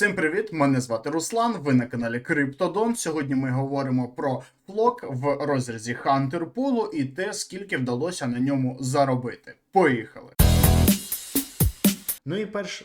Всім привіт! Мене звати Руслан. Ви на каналі Криптодон. Сьогодні ми говоримо про флок в розрізі Хантер Пулу і те, скільки вдалося на ньому заробити. Поїхали! Ну і перш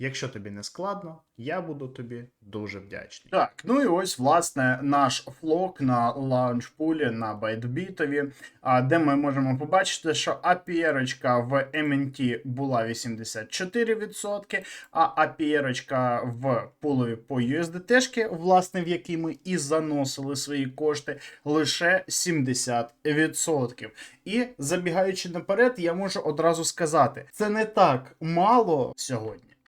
Якщо тобі не складно, я буду тобі дуже вдячний. Так, ну і ось власне наш флок на лаунчпулі на байтбітові, де ми можемо побачити, що APR в MNT була 84%, а APR в пулові по USDT, власне, в якій ми і заносили свої кошти, лише 70%. І забігаючи наперед, я можу одразу сказати, це не так мало сьогодні.